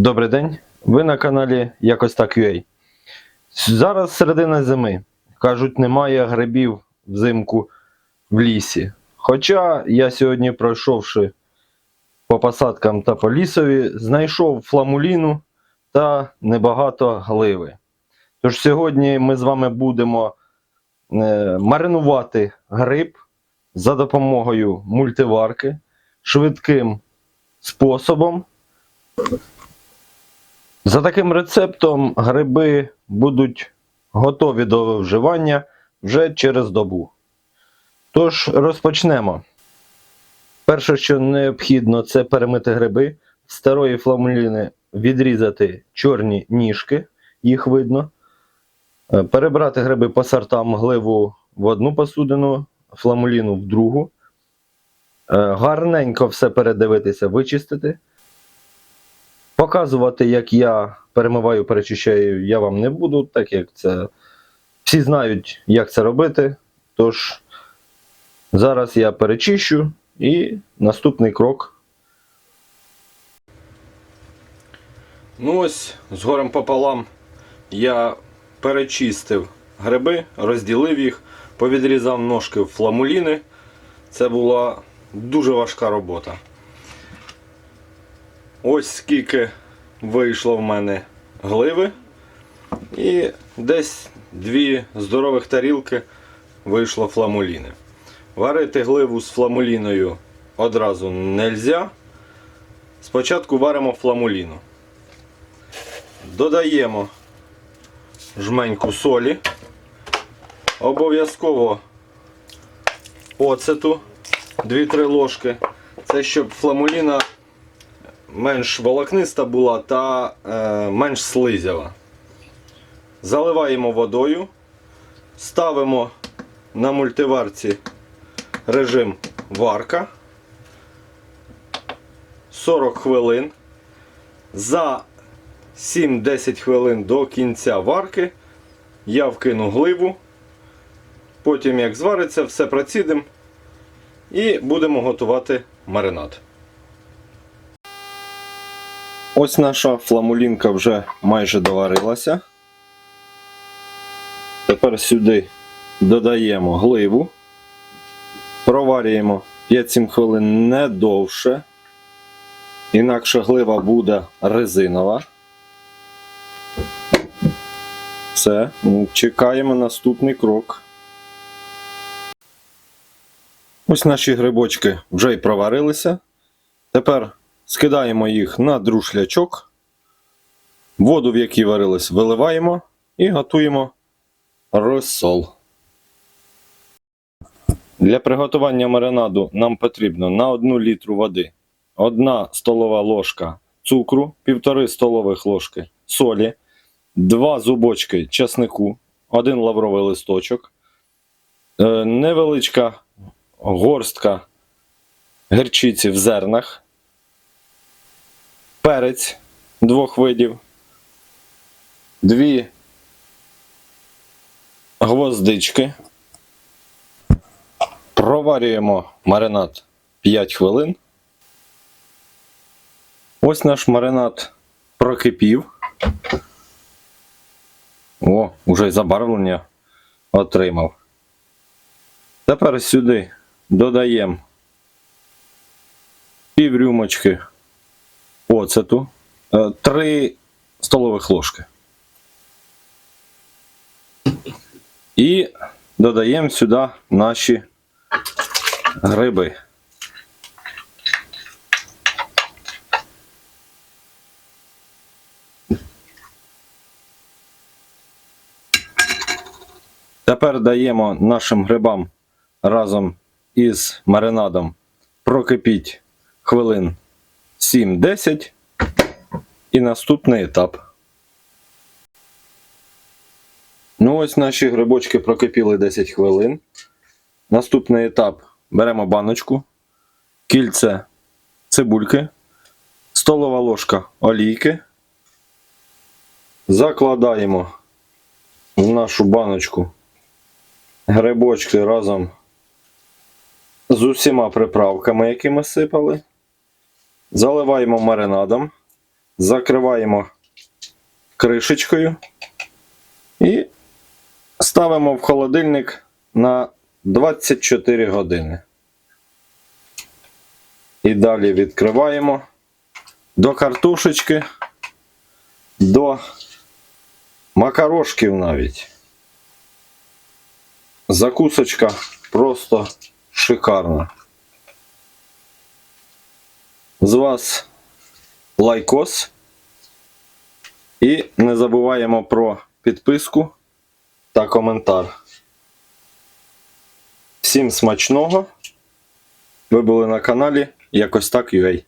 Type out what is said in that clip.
Добрий день. Ви на каналі Якось так UA. Зараз середина зими. Кажуть, немає грибів взимку в лісі. Хоча я сьогодні, пройшовши по посадкам та по лісові, знайшов фламуліну та небагато гливи. Тож сьогодні ми з вами будемо е, маринувати гриб за допомогою мультиварки швидким способом. За таким рецептом гриби будуть готові до вживання вже через добу. Тож розпочнемо. Перше, що необхідно, це перемити гриби. З старої фламуліни відрізати чорні ніжки, їх видно. Е, Перебрати гриби по сортам гливу в одну посудину, фламуліну в другу. Е, Гарненько все передивитися, вичистити. Показувати, як я перемиваю, перечищаю, я вам не буду, так як це всі знають, як це робити. Тож зараз я перечищу і наступний крок. Ну ось, з горем пополам я перечистив гриби, розділив їх, повідрізав ножки в фламуліни. Це була дуже важка робота. Ось скільки вийшло в мене гливи. І десь дві здорових тарілки вийшло фламуліни. Варити гливу з фламуліною одразу не можна. Спочатку варимо фламуліну. Додаємо жменьку солі. Обов'язково оцету 2-3 ложки. Це щоб фламуліна менш волокниста була та е, менш слизява. Заливаємо водою, ставимо на мультиварці режим варка 40 хвилин. За 7-10 хвилин до кінця варки я вкину гливу. Потім, як звариться, все процідимо і будемо готувати маринад. Ось наша фламулінка вже майже доварилася. Тепер сюди додаємо гливу. Проварюємо 5-7 хвилин не довше. Інакше глива буде резинова. Все, чекаємо наступний крок. Ось наші грибочки вже й проварилися. Тепер скидаємо їх на друшлячок. Воду, в якій варились, виливаємо і готуємо розсол. Для приготування маринаду нам потрібно на 1 літру води 1 столова ложка цукру, 1,5 столових ложки солі, 2 зубочки часнику, 1 лавровий листочок, е, невеличка горстка герчиці в зернах, перець двох видів, дві гвоздички. Проварюємо маринад 5 хвилин. Ось наш маринад прокипів. О, уже й забарвлення отримав. Тепер сюди додаємо пів рюмочки оцету, 3 столових ложки. І додаємо сюди наші гриби. Тепер даємо нашим грибам разом із маринадом прокипіть хвилин 7-10 і наступний етап. Ну ось наші грибочки прокипіли 10 хвилин. Наступний етап беремо баночку, кільце цибульки, столова ложка олійки. Закладаємо в нашу баночку грибочки разом з усіма приправками, які ми сипали. Заливаємо маринадом. закриваємо кришечкою і ставимо в холодильник на 24 години. І далі відкриваємо до картошечки, до макарошків навіть. Закусочка просто шикарна. З вас лайкос. І не забуваємо про підписку та коментар. Всім смачного! Ви були на каналі Якось так UA.